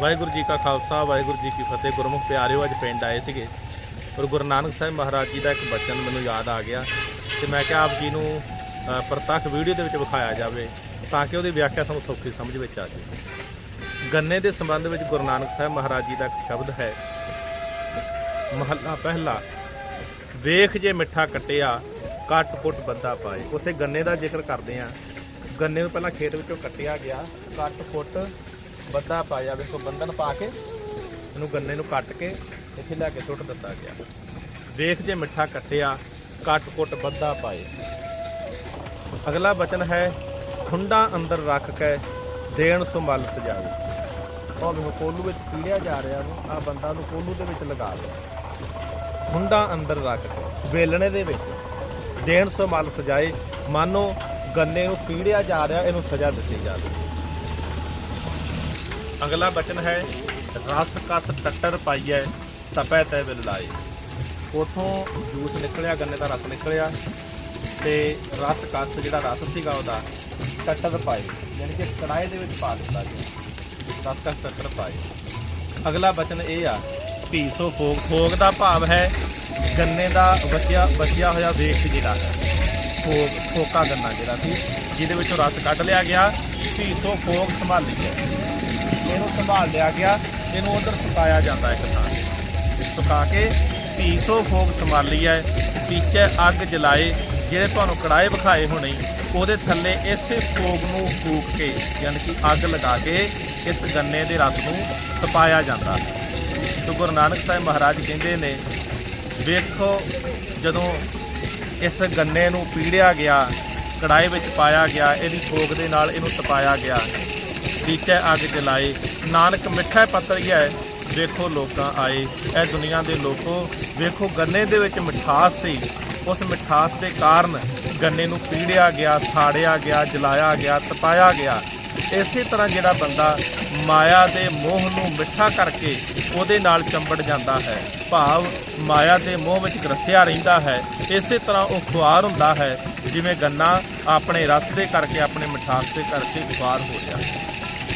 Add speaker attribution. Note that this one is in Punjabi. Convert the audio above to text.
Speaker 1: ਵਾਹਿਗੁਰੂ ਜੀ ਕਾ ਖਾਲਸਾ, ਵਾਹਿਗੁਰੂ ਜੀ ਕੀ ਫਤਿਹ। ਗੁਰਮੁਖ ਪਿਆਰਿਓ, ਅੱਜ ਪਿੰਡ ਆਏ ਸੀਗੇ। ਔਰ ਗੁਰੂ ਨਾਨਕ ਸਾਹਿਬ ਮਹਾਰਾਜ ਜੀ ਦਾ ਇੱਕ ਬਚਨ ਮੈਨੂੰ ਯਾਦ ਆ ਗਿਆ ਤੇ ਮੈਂ ਕਿਹਾ ਆਪ ਜੀ ਨੂੰ ਪ੍ਰਤੱਖ ਵੀਡੀਓ ਦੇ ਵਿੱਚ ਵਿਖਾਇਆ ਜਾਵੇ ਤਾਂ ਕਿ ਉਹਦੀ ਵਿਆਖਿਆ ਤੁਹਾਨੂੰ ਸੌਖੀ ਸਮਝ ਵਿੱਚ ਆ ਜਾਵੇ। ਗੰਨੇ ਦੇ ਸੰਬੰਧ ਵਿੱਚ ਗੁਰੂ ਨਾਨਕ ਸਾਹਿਬ ਮਹਾਰਾਜ ਜੀ ਦਾ ਇੱਕ ਸ਼ਬਦ ਹੈ, ਮਹੱਲਾ ਪਹਿਲਾ, ਵੇਖ ਜੇ ਮਿੱਠਾ ਕੱਟਿਆ, ਕੱਟ ਪੁੱਟ ਬੰਦਾ ਪਾਏ। ਉੱਥੇ ਗੰਨੇ ਦਾ ਜ਼ਿਕਰ ਕਰਦੇ ਆ। ਗੰਨੇ ਨੂੰ ਪਹਿਲਾਂ ਖੇਤ ਵਿੱਚੋਂ ਕੱਟਿਆ ਗਿਆ, ਕੱਟ ਫੁੱਟ ਬੰਦਾ ਪਾਇਆ ਵੇਖੋ, ਬੰਧਨ ਪਾ ਕੇ, ਇਹਨੂੰ ਗੰਨੇ ਨੂੰ ਕੱਟ ਕੇ ਇੱਥੇ ਲੈ ਕੇ ਸੁੱਟ ਦਿੱਤਾ ਗਿਆ। ਵੇਖ ਜੇ ਮਿੱਠਾ ਕੱਟਿਆ, ਕੱਟ ਕੁੱਟ ਬੰਦਾ ਪਾਏ। ਅਗਲਾ ਬਚਨ ਹੈ, ਖੁੰਡਾ ਅੰਦਰ ਰੱਖ ਕੇ ਦੇਣ ਸੰਭਲ ਸਜਾਵੇ। ਉਹ ਵੇਖੋ, ਕੋਲੂ ਵਿੱਚ ਪੀੜਿਆ ਜਾ ਰਿਹਾ ਨੂੰ ਆ ਬੰਦਾ ਨੂੰ ਕੋਲੂ ਦੇ ਵਿੱਚ ਲਗਾ ਲਿਆ। ਖੁੰਡਾ ਅੰਦਰ ਰੱਖ ਕੇ, ਵੇਲਣੇ ਦੇ ਵਿੱਚ ਦੇਣ ਸੰਭਲ ਸਜਾਏ। ਮਾਨੋ ਗੰਨੇ ਨੂੰ ਪੀੜਿਆ ਜਾ ਰਿਹਾ, ਇਹਨੂੰ ਸਜ਼ਾ ਦਿੱਤੀ ਜਾਵੇ। ਅਗਲਾ ਬਚਨ ਹੈ, ਰਸ ਕਸ ਟੱਟਰ ਪਾਈਐ, ਤਪੈ ਤੈ ਬਿਲ ਲਾਏ। ਉਥੋਂ ਜੂਸ ਨਿਕਲਿਆ, ਗੰਨੇ ਦਾ ਰਸ ਨਿਕਲਿਆ ਤੇ ਰਸ ਕਸ ਜਿਹੜਾ ਰਸ ਸੀਗਾ ਉਹਦਾ ਟੱਟਰ ਪਾਏ, ਯਾਨੀ ਕਿ ਕੜਾਏ ਦੇ ਵਿੱਚ ਪਾ ਦਿੱਤਾ ਗਿਆ। ਰਸ ਕਸ ਟੱਟਰ ਪਾਏ। ਅਗਲਾ ਬਚਨ ਇਹ ਆ ਭੀਸੋ ਫੋਗ ਫੋਗ ਦਾ ਭਾਵ ਹੈ, ਗੰਨੇ ਦਾ ਬਚਿਆ ਬਚਿਆ ਹੋਇਆ ਵੇਖ ਜਿਹੜਾ ਹੈ। ਫੋਗ ਫੋਕਾ ਗੰਨਾ ਜਿਹੜਾ ਸੀ, ਜਿਹਦੇ ਵਿੱਚੋਂ ਰਸ ਕੱਢ ਲਿਆ ਗਿਆ ਭੀਸੋ ਫੋਗ ਸੰਭਾਲੀ ਹੈ ਇਹਨੂੰ ਸੰਭਾਲ ਲਿਆ ਗਿਆ, ਇਹਨੂੰ ਉਧਰ ਸੁਕਾਇਆ ਜਾਂਦਾ ਇੱਕ ਥਾਂ ਤੇ। ਸੁਕਾ ਕੇ ਪੀਸੋ ਫੋਗ ਸੰਭਾਲੀ ਹੈ। ਪੀਛੇ ਅੱਗ ਜਲਾਏ, ਜਿਹੜੇ ਤੁਹਾਨੂੰ ਕੜਾਏ ਵਿਖਾਏ ਹੋਣੇ, ਉਹਦੇ ਥੱਲੇ ਇਸੇ ਫੋਗ ਨੂੰ ਫੂਕ ਕੇ, ਯਾਨੀ ਕਿ ਅੱਗ ਲਗਾ ਕੇ ਇਸ ਗੰਨੇ ਦੇ ਰਸ ਨੂੰ ਤਪਾਇਆ ਜਾਂਦਾ। ਹੈ ਤੇ ਗੁਰੂ ਨਾਨਕ ਸਾਹਿਬ ਮਹਾਰਾਜ ਕਹਿੰਦੇ ਨੇ, ਵੇਖੋ ਜਦੋਂ ਇਸ ਗੰਨੇ ਨੂੰ ਪੀੜਿਆ ਗਿਆ ਕੜਾਈ ਵਿੱਚ ਪਾਇਆ ਗਿਆ, ਇਹਦੀ ਫੋਕ ਦੇ ਨਾਲ ਇਹਨੂੰ ਤਪਾਇਆ ਗਿਆ ਟੀਚੇ ਅੱਗ ਜਲਾਏ ਨਾਨਕ ਮਿੱਠਾ ਪੱਤਰ ਹੈ ਵੇਖੋ ਲੋਕਾਂ ਆਏ। ਇਹ ਦੁਨੀਆ ਦੇ ਲੋਕੋ, ਵੇਖੋ ਗੰਨੇ ਦੇ ਵਿੱਚ ਮਿਠਾਸ ਸੀ। ਉਸ ਮਿਠਾਸ ਦੇ ਕਾਰਨ ਗੰਨੇ ਨੂੰ ਪੀੜਿਆ ਗਿਆ, ਸਾੜਿਆ ਗਿਆ, ਜਲਾਇਆ ਗਿਆ, ਤਪਾਇਆ ਗਿਆ। ਇਸੇ ਤਰ੍ਹਾਂ ਜਿਹੜਾ ਬੰਦਾ ਮਾਇਆ ਦੇ ਮੋਹ ਨੂੰ ਮਿੱਠਾ ਕਰਕੇ ਉਹਦੇ ਨਾਲ ਚੰਬੜ ਜਾਂਦਾ ਹੈ, ਭਾਵ ਮਾਇਆ ਦੇ ਮੋਹ ਵਿੱਚ ਗਰਸਿਆ ਰਹਿੰਦਾ ਹੈ, ਇਸੇ ਤਰ੍ਹਾਂ ਉਹ ਖੁਆਰ ਹੁੰਦਾ ਹੈ, ਜਿਵੇਂ ਗੰਨਾ ਆਪਣੇ ਰਸ ਦੇ ਕਰਕੇ, ਆਪਣੇ ਮਿਠਾਸ ਦੇ ਕਰਕੇ ਖੁਆਰ ਹੋ ਰਿਹਾ ਹੈ।